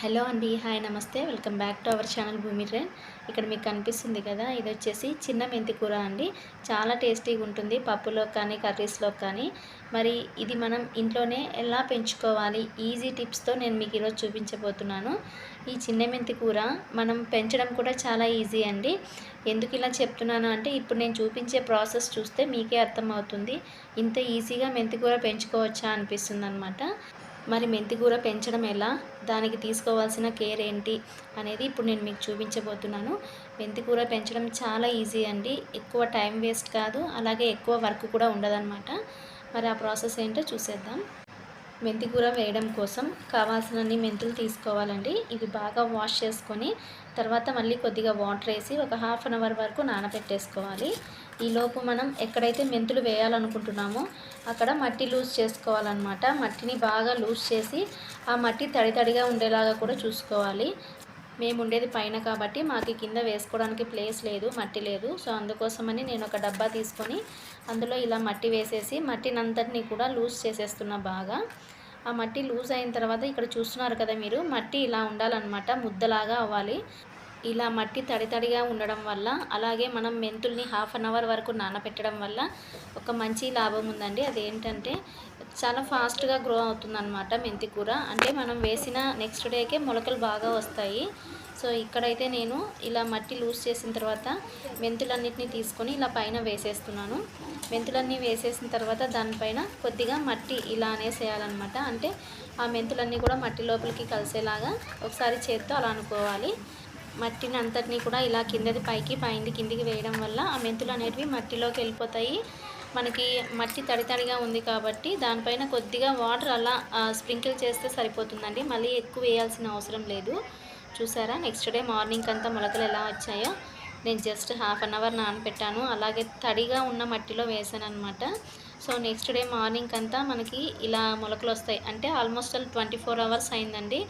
Hello అండి hi నమస్తే. Welcome back to our channel Bhoomi train ఇక్కడ మీకు కనిపిస్తుంది కదా ఇది వచ్చేసి చిన్న మెంతి కూర అండి. చాలా టేస్టీగా ఉంటుంది పప్పులో కానీ కర్రీస్లో కానీ. మరి ఇది మనం ఇంట్లోనే ఎలా పెంచుకోవాలి? ఈజీ టిప్స్తో నేను మీకు ఈరోజు చూపించబోతున్నాను. ఈ చిన్న మెంతి కూర మనం పెంచడం కూడా చాలా ఈజీ అండి. ఎందుకు ఇలా చెప్తున్నాను అంటే ఇప్పుడు నేను చూపించే ప్రాసెస్ చూస్తే మీకే అర్థమవుతుంది. ఇంత ఈజీగా మెంతి కూర పెంచుకోవచ్చా అనిపిస్తుంది అనమాట మరి మెంతికూర పెంచడం ఎలా? దానికి తీసుకోవాల్సిన కేర్ ఏంటి? అనేది ఇప్పుడు నేను మీకు చూపించబోతున్నాను. మెంతికూర పెంచడం చాలా ఈజీ అండి. ఎక్కువ టైం వేస్ట్ కాదు. అలాగే ఎక్కువ వర్క్ కూడా ఉండదన్నమాట. మరి ఆ ప్రాసెస్ ఏంటో చూసేద్దాం. మెంతికూర వేయడం కోసం కావాల్సినన్ని మెంతులు తీసుకోవాలండి. ఇవి బాగా వాష్ చేసుకొని తర్వాత మళ్ళీ కొద్దిగా వాటర్ వేసి ఒక హాఫ్ అన్ అవర్ వరకు నానబెట్టేసుకోవాలి. ఈలోపు మనం ఎక్కడైతే మెంతులు వేయాలనుకుంటున్నామో అక్కడ మట్టి లూజ్ చేసుకోవాలన్నమాట. మట్టిని బాగా లూజ్ చేసి ఆ మట్టి తడి తడిగా ఉండేలాగా కూడా చూసుకోవాలి. మేము ఉండేది పైన కాబట్టి మాకు కింద వేసుకోవడానికి ప్లేస్ లేదు మట్టి లేదు. సో అందుకోసమని నేను ఒక డబ్బా తీసుకొని అందులో ఇలా మట్టి వేసేసి మట్టినంతటిని కూడా లూజ్ చేసేస్తున్నా బాగా. ఆ మట్టి లూజ్ అయిన తర్వాత ఇక్కడ చూస్తున్నారు కదా మీరు మట్టి ఇలా ఉండాలన్నమాట ముద్దలాగా అవ్వాలి. ఇలా మట్టి తడి తడిగా ఉండడం వల్ల అలాగే మనం మెంతుల్ని హాఫ్ అన్ అవర్ వరకు నానబెట్టడం వల్ల ఒక మంచి లాభం ఉందండి. అదేంటంటే చాలా ఫాస్ట్గా గ్రో అవుతుందన్నమాట మెంతి కూర. అంటే మనం వేసిన నెక్స్ట్ డేకే మొలకలు బాగా వస్తాయి. సో ఇక్కడైతే నేను ఇలా మట్టి లూజ్ చేసిన తర్వాత మెంతులన్నిటిని తీసుకొని ఇలా పైన వేసేస్తున్నాను. మెంతులన్నీ వేసేసిన తర్వాత దానిపైన కొద్దిగా మట్టి ఇలా అనేసేయాలన్నమాట. అంటే ఆ మెంతులన్నీ కూడా మట్టి లోపలికి కలిసేలాగా ఒకసారి చేత్తో అలా అనుకోవాలి. మట్టిని అంతటినీ కూడా ఇలా కిందది పైకి పైంది కిందికి వేయడం వల్ల ఆ మెంతులు అనేటివి మట్టిలోకి వెళ్ళిపోతాయి. మనకి మట్టి తడి తడిగా ఉంది కాబట్టి దానిపైన కొద్దిగా వాటర్ అలా స్ప్రింకిల్ చేస్తే సరిపోతుందండి. మళ్ళీ ఎక్కువ వేయాల్సిన అవసరం లేదు. చూసారా? నెక్స్ట్ డే మార్నింగ్ అంతా మొలకలు ఎలా వచ్చాయో. నేను జస్ట్ హాఫ్ అన్ అవర్ నానపెట్టాను అలాగే తడిగా ఉన్న మట్టిలో వేసాను అనమాట సో నెక్స్ట్ డే మార్నింగ్ అంతా మనకి ఇలా మొలకలు వస్తాయి. అంటే ఆల్మోస్ట్ ట్వంటీ ఫోర్ అవర్స్ అయిందండి.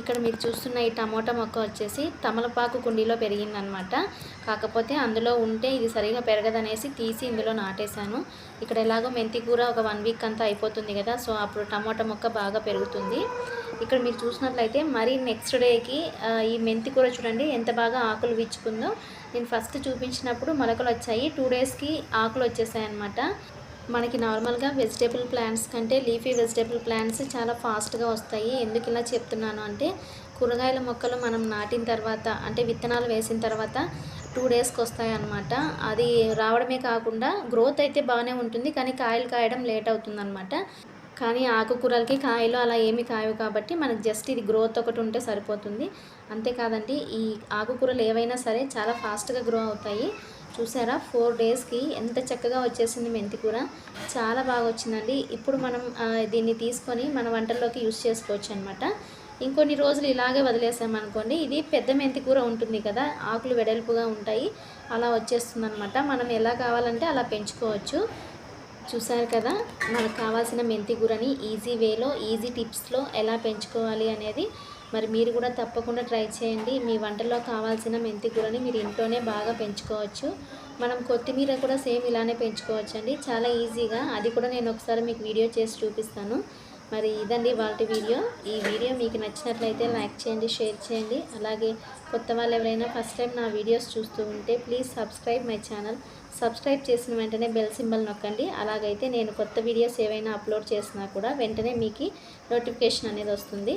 ఇక్కడ మీరు చూస్తున్న ఈ టమోటా మొక్క వచ్చేసి తమలపాకు కుండీలో పెరిగిందనమాట. కాకపోతే అందులో ఉంటే ఇది సరిగా పెరగదనేసి తీసి ఇందులో నాటేశాను. ఇక్కడ ఎలాగో మెంతి కూర ఒక వన్ వీక్ అంతా అయిపోతుంది కదా సో అప్పుడు టమోటా మొక్క బాగా పెరుగుతుంది. ఇక్కడ మీరు చూసినట్లయితే మరీ నెక్స్ట్ డేకి ఈ మెంతి కూర చూడండి ఎంత బాగా ఆకులు విచ్చుకుందో. నేను ఫస్ట్ చూపించినప్పుడు మొలకలు వచ్చాయి. టూ డేస్కి ఆకులు వచ్చేసాయి అనమాట మనకి నార్మల్గా వెజిటేబుల్ ప్లాంట్స్ కంటే లీఫీ వెజిటేబుల్ ప్లాంట్స్ చాలా ఫాస్ట్గా వస్తాయి. ఎందుకు ఇలా చెప్తున్నాను అంటే కూరగాయల మొక్కలు మనం నాటిన తర్వాత అంటే విత్తనాలు వేసిన తర్వాత టూ డేస్కి వస్తాయి అన్నమాట. అది రావడమే కాకుండా గ్రోత్ అయితే బాగానే ఉంటుంది. కానీ కాయలు కాయడం లేట్ అవుతుందన్నమాట. కానీ ఆకుకూరలకి కాయలు అలా ఏమి కాయవు కాబట్టి మనకు జస్ట్ ఇది గ్రోత్ ఒకటి ఉంటే సరిపోతుంది. అంతేకాదండి ఈ ఆకుకూరలు ఏవైనా సరే చాలా ఫాస్ట్గా గ్రో అవుతాయి. చూసారా? ఫోర్ డేస్కి ఎంత చక్కగా వచ్చేసింది మెంతి కూర. చాలా బాగా వచ్చిందండి. ఇప్పుడు మనం దీన్ని తీసుకొని మన వంటల్లోకి యూస్ చేసుకోవచ్చు అనమాట ఇంకొన్ని రోజులు ఇలాగే వదిలేసామనుకోండి ఇది పెద్ద మెంతి కూర ఉంటుంది కదా ఆకులు వెడల్పుగా ఉంటాయి అలా వచ్చేస్తుంది అనమాట మనం ఎలా కావాలంటే అలా పెంచుకోవచ్చు. చూసారు కదా మనకు కావాల్సిన మెంతి కూరని ఈజీ వేలో ఈజీ టిప్స్లో ఎలా పెంచుకోవాలి అనేది మరి మీరు కూడా తప్పకుండా ట్రై చేయండి. మీ వంటల్లో కావాల్సిన మెంతి కూరని మీరు ఇంట్లోనే బాగా పెంచుకోవచ్చు. మనం కొత్తిమీర కూడా సేమ్ ఇలానే పెంచుకోవచ్చు అండి చాలా ఈజీగా. అది కూడా నేను ఒకసారి మీకు వీడియో చేసి చూపిస్తాను. మరి ఇదండి వాళ్ళ వీడియో. ఈ వీడియో మీకు నచ్చినట్లయితే లైక్ చేయండి షేర్ చేయండి. అలాగే కొత్త వాళ్ళు ఎవరైనా ఫస్ట్ టైం నా వీడియోస్ చూస్తూ ఉంటే please subscribe my channel. Subscribe చేసిన వెంటనే బెల్ సింబల్ నొక్కండి. అలాగైతే నేను కొత్త వీడియోస్ ఏవైనా అప్లోడ్ చేసినా కూడా వెంటనే మీకు నోటిఫికేషన్ అనేది వస్తుంది.